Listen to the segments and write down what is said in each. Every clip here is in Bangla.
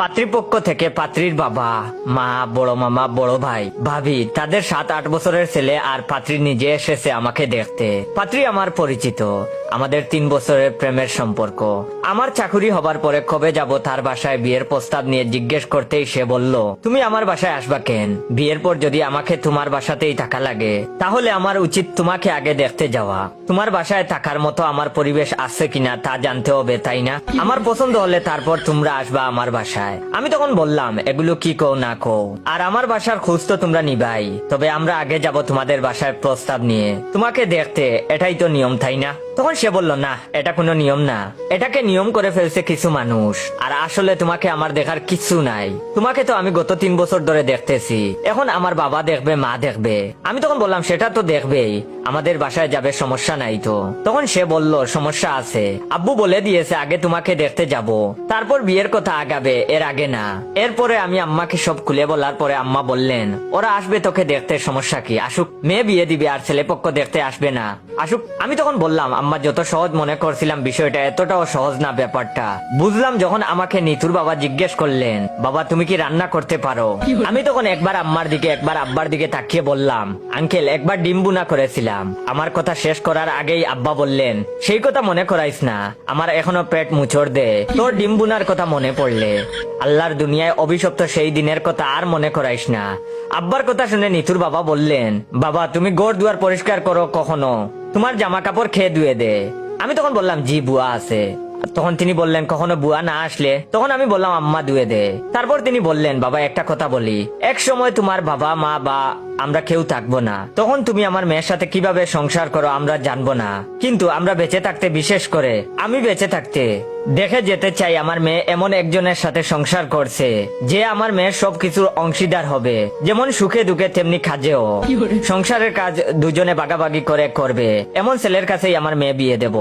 পাত্রীপক্ষ থেকে পাত্রীর বাবা, মা, বড় মামা, বড় ভাই, ভাবি, তাদের সাত আট বছরের ছেলে আর পাত্রী নিজে এসেছে আমাকে দেখতে। পাত্রী আমার পরিচিত। আমাদের তিন বছরের প্রেমের সম্পর্ক। আমার চাকুরি হবার পরে কবে যাব তার বাসায় বিয়ের প্রস্তাব নিয়ে জিজ্ঞেস করতেই সে বলল, তুমি আমার বাসায় আসবা কেন? বিয়ের পর যদি আমাকে তোমার বাসাতেই থাকা লাগে, তাহলে আমার উচিত তোমাকে আগে দেখতে যাওয়া। তোমার বাসায় থাকার মতো আমার পরিবেশ আছে কিনা তা জানতে হবে, তাই না? আমার পছন্দ হলে তারপর তোমরা আসবা আমার বাসায়। আমি তখন বললাম, এগুলো কি কও না কও? আর আমার বাসার খোঁজ তো তোমরা নিবাই। তবে আমরা আগে যাব তোমাদের বাসায় প্রস্তাব নিয়ে। তোমাকে দেখতে, এটাই তো নিয়ম, তাই না? তখন সে বলল, না, এটা কোনো নিয়ম না। এটাকে নিয়ম করে ফেলছে কিছু মানুষ। আর আসলে তোমাকে আমার দেখার কিছু নাই। তোমাকে তো আমি গত তিন বছর ধরে দেখতেছি। এখন আমার বাবা দেখবে, মা দেখবে। আমি তখন বললাম, সেটা তো দেখবেই। আমাদের বাসায় যাবে, সমস্যা নাই তো। তখন সে বলল, সমস্যা আছে। আব্বু বলে দিয়েছে, আগে তোমাকে দেখতে যাব। তারপর বিয়ের কথা আগাবে, এর আগে না। এরপরে আমি আম্মাকে সব খুলে বলার পরে আম্মা বললেন, ওরা আসবে তোকে দেখতে, সমস্যা কি? আসুক, মেয়ে বিয়ে দিবে, আর ছেলে পক্ষ দেখতে আসবে না। আসুক, আমি তখন বললাম, আম্মা যত সহজ মনে করছিলাম বিষয়টা এতটাও সহজ না ব্যাপারটা। বুঝলাম যখন আমাকে নিতুর বাবা জিজ্ঞেস করলেন বাবা তুমি কি রান্না করতে পারো? আমি তখন একবার আম্মার দিকে একবার আব্বার দিকে তাকিয়ে বললাম আঙ্কেল একবার ডিম বুনা করেছিলাম। আমার কথা শেষ করার আগেই আব্বা বললেন সেই কথা মনে করাইস না আমার এখনও পেট মুচড় দে। তোর ডিম বুনার কথা মনে পড়লে আল্লাহর দুনিয়ায় অভিশপ্ত সেই দিনের কথা আর মনে করাইস না। আব্বার কথা শুনে নিতুর বাবা বললেন বাবা তুমি গোড় দুয়ার পরিষ্কার করো কখনো। তোমার জামা কাপড় খেয়ে ধুয়ে দে। আমি তখন বললাম, জি, বুয়া আছে। তখন তিনি বললেন, কখনো বুয়া না আসলে? তখন আমি বললাম, আম্মা দুয়ে দে। তারপর তিনি বললেন, বাবা, একটা কথা বলি। এক সময় তোমার বাবা, মা বা আমরা কেউ থাকব না। তখন তুমি আমার মেয়ের সাথে কীভাবে সংসার করো আমরা জানব না। কিন্তু আমরা বেঁচে থাকতে বিশেষ করে আমি বেঁচে থাকতে দেখে যেতে চাই আমার মেয়ে এমন একজনের সাথে সংসার করছে যে আমার মেয়ের সবকিছুর অংশীদার হবে। যেমন সুখে দুঃখে তেমনি কাজেও। সংসারের কাজ দুজনে বাগাবাগি করে করবে। এমন ছেলের কাছেই আমার মেয়ে বিয়ে দেব।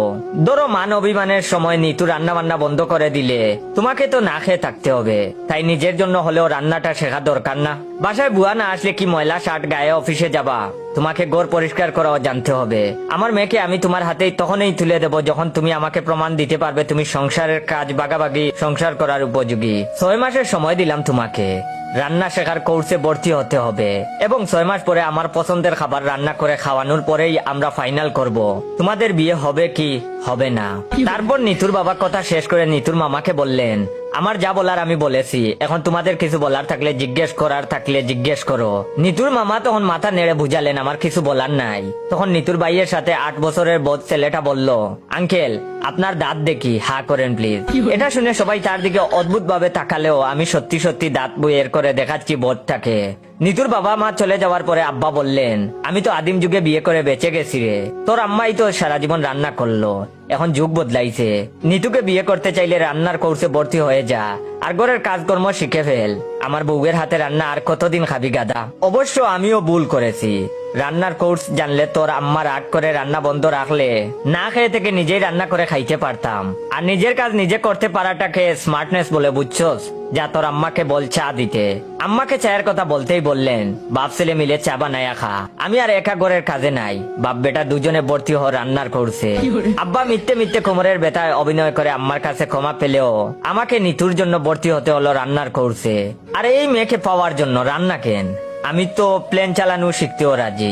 ধরো মান অভিমানের সময় নিতু রান্না বান্না বন্ধ করে দিলে তোমাকে তো না খেয়ে থাকতে হবে। তাই নিজের জন্য হলেও রান্নাটা শেখা দরকার না। বাসায় বুয়া না আসলে কি ময়লা শার্ট গায়ে অফিসে যাবা? তোমাকে গোর পরিষ্কার করাও জানতে হবে। আমার মেয়েকে আমি তোমার হাতেই তখনই তুলে দেব যখন তুমি আমাকে প্রমাণ দিতে পারবে তুমি সংসারের কাজ বাগাবাগি সংসার করার উপযোগী। ছয় মাসের সময় দিলাম তোমাকে। রান্না শেখার কোর্সে ভর্তি হতে হবে। এবং ছয় মাস পরে আমার পছন্দের খাবার রান্না করে খাওয়ানোর পরেই আমরা ফাইনাল করব। তোমাদের বিয়ে হবে কি? হবে না। তারপর নিতুর বাবা কথা শেষ করে নিতুর মামাকে বললেন আমার যা বলার আমি বলেছি। এখন তোমাদের কিছু বলার থাকলে জিজ্ঞেস করার থাকলে জিজ্ঞেস করো। নিতুর মামা তখন মাথা নেড়ে বুঝালেন, আমার কিছু বলার নাই। তখন নিতুর ভাইয়ের সাথে আট বছরের বোধ ছেলেটা বলল, আঙ্কেল আপনার দাঁত দেখি হা করেন প্লিজ এটা শুনে সবাই তার দিকে অদ্ভুত ভাবে তাকালেও আমি সত্যি সত্যি দাঁত বইয়ের করে দেখাচ্ছি বোধটাকে। নিতুর বাবা মা চলে যাওয়ার পরে আব্বা বললেন আমি তো আদিম যুগে বিয়ে করে বেঁচে গেছি রে। তোর আম্মাই তো সারা জীবন রান্না করল এখন যুগ বদলাইছে। নিতুকে বিয়ে করতে চাইলে রান্নার কোর্সে ভর্তি হয়ে যা। আর ঘরের কাজকর্ম শিখে ফেল। আমার বউয়ের হাতে রান্না আর কতদিন খাবি গাদা? অবশ্য আমিও ভুল করেছি। রান্নার কোর্স জানলে তোর আম্মা রাগ করে রান্না বন্ধ রাখলে। না খেয়ে থেকে নিজেই রান্না করে খাইতে পারতাম। আর নিজের কাজ নিজে করতে পারাটাকে স্মার্টনেস বলে বুঝছস? যা তোর আম্মাকে বল চা দিতে আম্মাকে চায়ের কথা বলতেই বললেন বাপ ছেলে মিলে চা বানায়া খা। আমি আর একা ঘরের কাজে নাই বাপ বেটা দুজনে ভর্তি হ রান্নার করছে। আব্বা মিথ্যে মিথ্যে কোমরের বেতায় অভিনয় করে আম্মার কাছে ক্ষমা পেলেও আমাকে নিতুর জন্য ভর্তি হতে হলো রান্নার করছে। আর এই মেয়েকে পাওয়ার জন্য রান্না কেন? আমি তো প্লেন চালানো শিখতেও রাজি।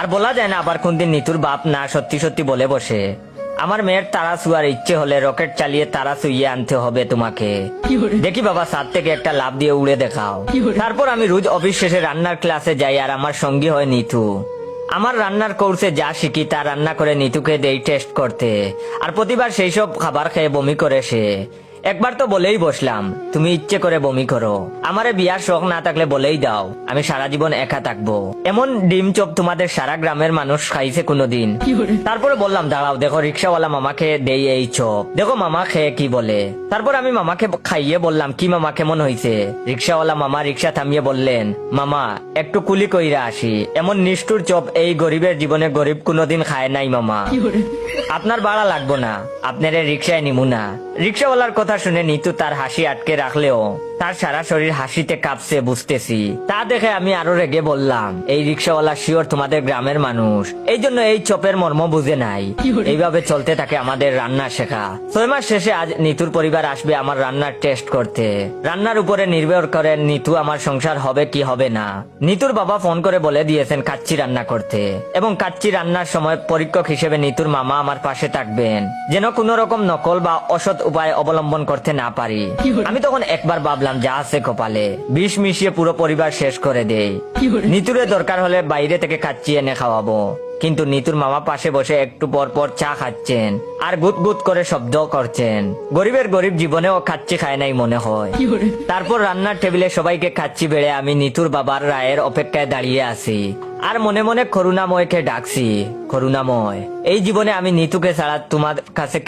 আর বলা যায় না আবার কোনদিন নিতুর বাপ না সত্যি সত্যি বলে বসে। আমার মেয়ের তারা শুয়ার ইচ্ছে হলে রকেট চালিয়ে তারা শুইয়ে আনতে হবে তোমাকে। দেখি বাবা সাত থেকে একটা লাভ দিয়ে উড়ে দেখাও। তারপর আমি রোজ অফিস শেষে রান্নার ক্লাসে যাই আর আমার সঙ্গী হয় নিতু। আমার রান্নার কোর্সে যা শিখি তা রান্না করে নিতুকে দেই টেস্ট করতে। আর প্রতিবার সেই সব খাবার খেয়ে বমি করে সে। একবার তো বলেই বসলাম তুমি ইচ্ছে করে বমি করো। আমারে বিয়ার শখ না থাকলে বলেই দাও আমি সারা জীবন একা থাকব। এমন ডিম চপ তোমাদের সারা গ্রামের মানুষ খাইছে কোনোদিন। তারপরে বললাম দাঁড়াও দেখো রিক্সাওয়ালা মামাকে দেই এই চপ। দেখো মামা খেয়ে কি বলে। তারপর আমি মামাকে খাইয়ে বললাম কি মামা কেমন হয়েছে রিক্সাওয়ালা মামা রিক্সা থামিয়ে বললেন মামা একটু কুলি কইরা আসি। এমন নিষ্ঠুর চপ এই গরিবের জীবনে গরিব কোনোদিন খায় নাই মামা। আপনার ভাড়া লাগবো না। আপনার রিক্সায় নিমু না। রিক্সাওয়ালার কথা শুনে নিতু তার হাসি আটকে রাখলেও। তার সারা শরীর হাসিতে কাঁপছে বুঝতেছি। তা দেখে আমি আরও রেগে বললাম এই রিক্সাওয়ালা শিওর তোমাদের গ্রামের মানুষ। এই জন্য এই চপের মর্ম বুঝে নাই। এইভাবে চলতে থাকে আমাদের রান্না শেখা। ছয় মাস শেষে আজ নিতুর পরিবার আসবে আমার রান্নার টেস্ট করতে। রান্নার উপরে নির্ভর করে নিতু আমার সংসার হবে কি হবে না। নিতুর বাবা ফোন করে বলে দিয়েছেন কাচ্চি রান্না করতে। এবং কাচ্চি রান্নার সময় পরীক্ষক হিসেবে নিতুর মামা আমার পাশে থাকবেন। যেন কোনো রকম নকল বা অসৎ উপায় অবলম্বন করতে না পারি। আমি তখন একবার ভাবলাম যা আছে কপালে। বিষ মিশিয়ে পুরো পরিবার শেষ করে দেই নিতুরে দরকার হলে বাইরে থেকে কাচ্চি এনে খাওয়াবো। কিন্তু নিতুর মামা পাশে বসে একটু পর পর চা খাচ্ছেন আর গুত গুত করে শব্দ করছেন। গরিবের গরিব জীবনেও খাচ্ছি খায় নাই মনে হয়। তারপর রান্নার টেবিলে সবাইকে খাচ্ছি বেড়ে আমি নিতুর বাবার রায়ের অপেক্ষায় দাঁড়িয়ে আছি। আর মনে মনে করুণাময়কে ডাকছি। করুণাময় এই জীবনে আমি নিতুকে ছাড়া তোমার কাছে